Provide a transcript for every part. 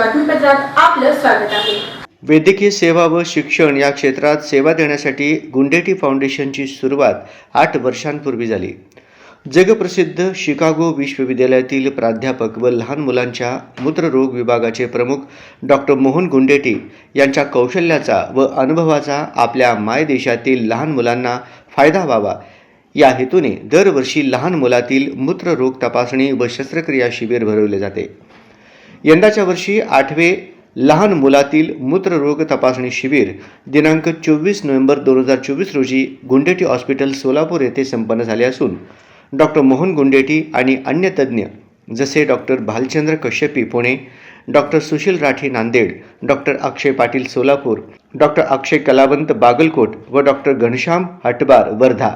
आपलं स्वागत आहे. वैद्यकीय सेवा व शिक्षण या क्षेत्रात सेवा देण्यासाठी गुंडेटी फाउंडेशनची सुरुवात आठ वर्षांपूर्वी झाली. जगप्रसिद्ध शिकागो विश्वविद्यालयातील प्राध्यापक व लहान मुलांच्या मूत्ररोग विभागाचे प्रमुख डॉक्टर मोहन गुंडेटी यांच्या कौशल्याचा व अनुभवाचा आपल्या मायदेशातील लहान मुलांना फायदा व्हावा. या हेतूने दरवर्षी लहान मुलातील मूत्ररोग तपासणी व शस्त्रक्रिया शिबिर भरवले जाते. यंदाच्या वर्षी आठवे लहान मुलातील मूत्ररोग तपासणी शिबिर दिनांक चोवीस नोव्हेंबर दोन हजार चोवीस रोजी गुंडेटी हॉस्पिटल सोलापूर येथे संपन्न झाले असून डॉक्टर मोहन गुंडेटी आणि अन्य तज्ज्ञ जसे doctor Bhalchandra Kashyapi Pune doctor Sushil Rathi Nanded doctor Akshay Patil Solapur doctor Akshay Kalawant Bagalkot व डॉक्टर घनश्याम हटबार वर्धा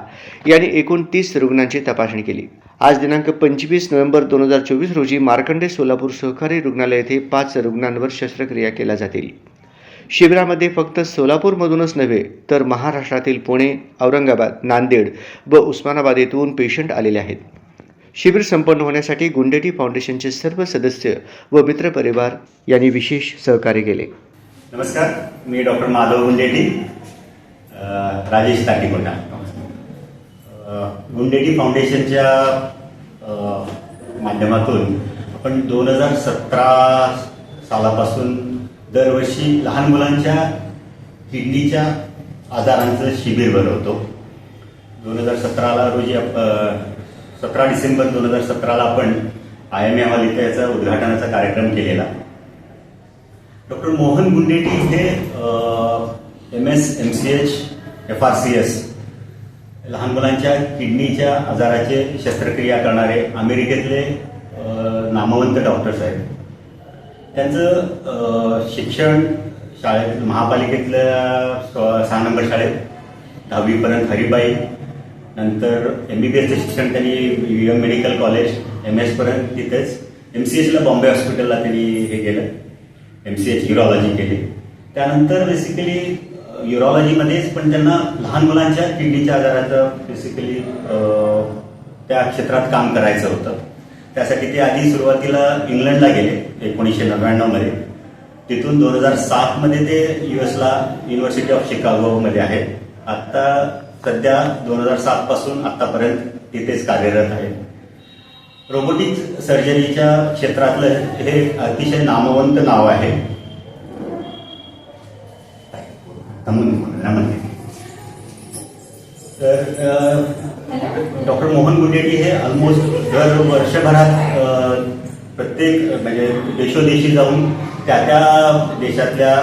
यांनी एकूण तीस रुग्णांची तपासणी केली. आज दिनांक पंचवीस नोव्हेंबर दोन हजार चोवीस रोजी मार्कंडे सोलापूर सहकारी रुग्णालय येथे पाच रुग्णांवर शस्त्रक्रिया केल्या जातील. शिबिरामध्ये फक्त सोलापूरमधूनच नव्हे तर महाराष्ट्रातील पुणे औरंगाबाद नांदेड व उस्मानाबाद येथून पेशंट आलेले आहेत. शिबिर संपन्न होण्यासाठी गुंडेटी फाउंडेशनचे सर्व सदस्य व मित्रपरिवार यांनी विशेष सहकार्य केले. नमस्कार मी डॉक्टर माधव गुंडेटी राजेश ताटीकोटा. गुंडेटी फाउंडेशनच्या माध्यमातून आपण दोन हजार सतरा सालापासून दरवर्षी लहान मुलांच्या किडनीच्या आजारांचं शिबिर भरवतो दोन हजार सतराला रोजी सतरा डिसेंबर दोन हजार सतराला आपण आय एम ए हॉल इथे याचा उद्घाटनाचा कार्यक्रम केलेला. डॉक्टर मोहन गुंडेटी हे M S M C H F R C S लहान मुलांच्या किडनीच्या आजाराचे शस्त्रक्रिया करणारे अमेरिकेतले नामवंत डॉक्टर्स आहेत त्यांचं शिक्षण शाळेत महापालिकेतल्या सहा नंबर शाळेत दहावीपर्यंत हरिबाई नंतर एम बी बी एसचं शिक्षण त्यांनी U M medical college M एसपर्यंत तिथेच एम सी एचला बॉम्बे हॉस्पिटलला त्यांनी हे केलं एम सी एच युरॉलॉजी केली. त्यानंतर बेसिकली युरॉलॉजीमध्येच पण त्यांना लहान मुलांच्या किडनीच्या आजाराचं बेसिकली त्या क्षेत्रात काम करायचं होतं. त्यासाठी ते आधी सुरुवातीला इंग्लंडला गेले एकोणीसशे नव्याण्णवमध्ये. तिथून दोन हजार सातमध्ये ते यू एसला युनिव्हर्सिटी ऑफ शिकागोमध्ये आहेत. आत्ता सध्या दोन हजार सातपासून आत्तापर्यंत तिथेच कार्यरत आहेत. रोबोटिक सर्जरीच्या क्षेत्रातलं हे अतिशय नामवंत नाव आहे. तर डॉक्टर मोहन गुंडेटी हे ऑलमोस्ट दर वर्षभरात प्रत्येक म्हणजे देशोदेशी जाऊन त्या त्या देशातल्या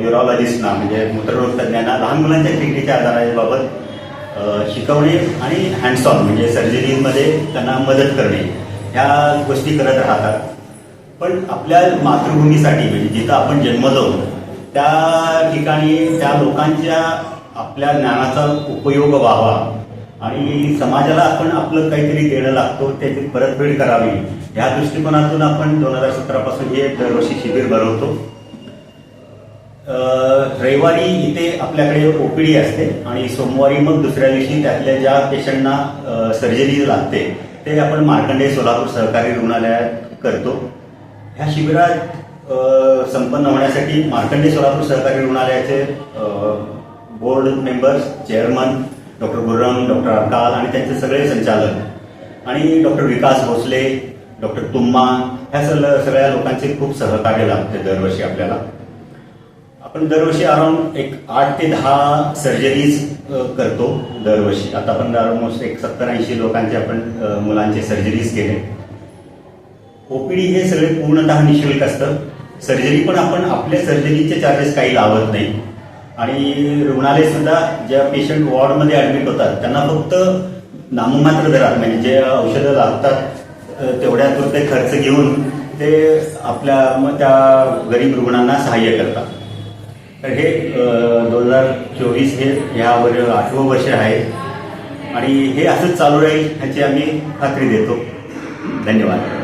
युरॉलॉजिस्टना म्हणजे मूत्ररोग तज्ज्ञांना लहान मुलांच्या किडनीच्या आजाराबाबत शिकवणे आणि हँडसॉन म्हणजे सर्जरीमध्ये त्यांना मदत करणे ह्या गोष्टी करत राहतात. पण आपल्या मातृभूमीसाठी म्हणजे जिथं आपण जन्मलो त्या ठिकाणी त्या लोकांच्या आपल्या ज्ञानाचा उपयोग व्हावा. आणि समाजाला आपण आपलं काहीतरी देणं लागतो त्याची परतफेड करावी. या दृष्टिकोनातून आपण दोन हजार सतरा पासून हे दरवर्षी शिबिर भरवतो. रविवारी इथे आपल्याकडे ओपीडी असते आणि सोमवारी मग दुसऱ्या दिवशी त्यातल्या ज्या पेशंटना सर्जरी लागते ते आपण मार्कंडे सोलापूर सहकारी रुग्णालयात करतो. ह्या शिबिरात संपन्न होण्यासाठी मार्कंडे सोलापूर सहकारी रुग्णालयाचे board members chairman doctor Guram doctor Akal आणि त्यांचे सगळे संचालक आणि डॉक्टर विकास भोसले डॉक्टर तुम्मा ह्या सगळ्या सगळ्या लोकांचे खूप सहकार्य लाभते दरवर्षी आपल्याला. आपण दरवर्षी अराउंड एक आठ ते दहा सर्जरीज करतो दरवर्षी. आता आपण ऑलमोस्ट एक सत्तर ऐंशी लोकांचे आपण मुलांचे सर्जरीज केले. ओपीडी हे सगळे पूर्णतः निशुल्क असतं. सर्जरी पण आपण आपल्या सर्जरीचे चार्जेस काही लावत नाही. आणि रुग्णालय सुद्धा ज्या पेशंट वॉर्डमध्ये ऍडमिट होतात त्यांना फक्त नाममात्र दरात म्हणजे जे औषधं लागतात अ, तेवढ्यातून ते खर्च घेऊन ते आपल्या मग त्या गरीब रुग्णांना सहाय्य करतात. तर हे दोन हजार चोवीस हे ह्यावर आठवं वर्ष आहे. आणि हे असंच चालू राहील ह्याची आम्ही खात्री देतो. धन्यवाद.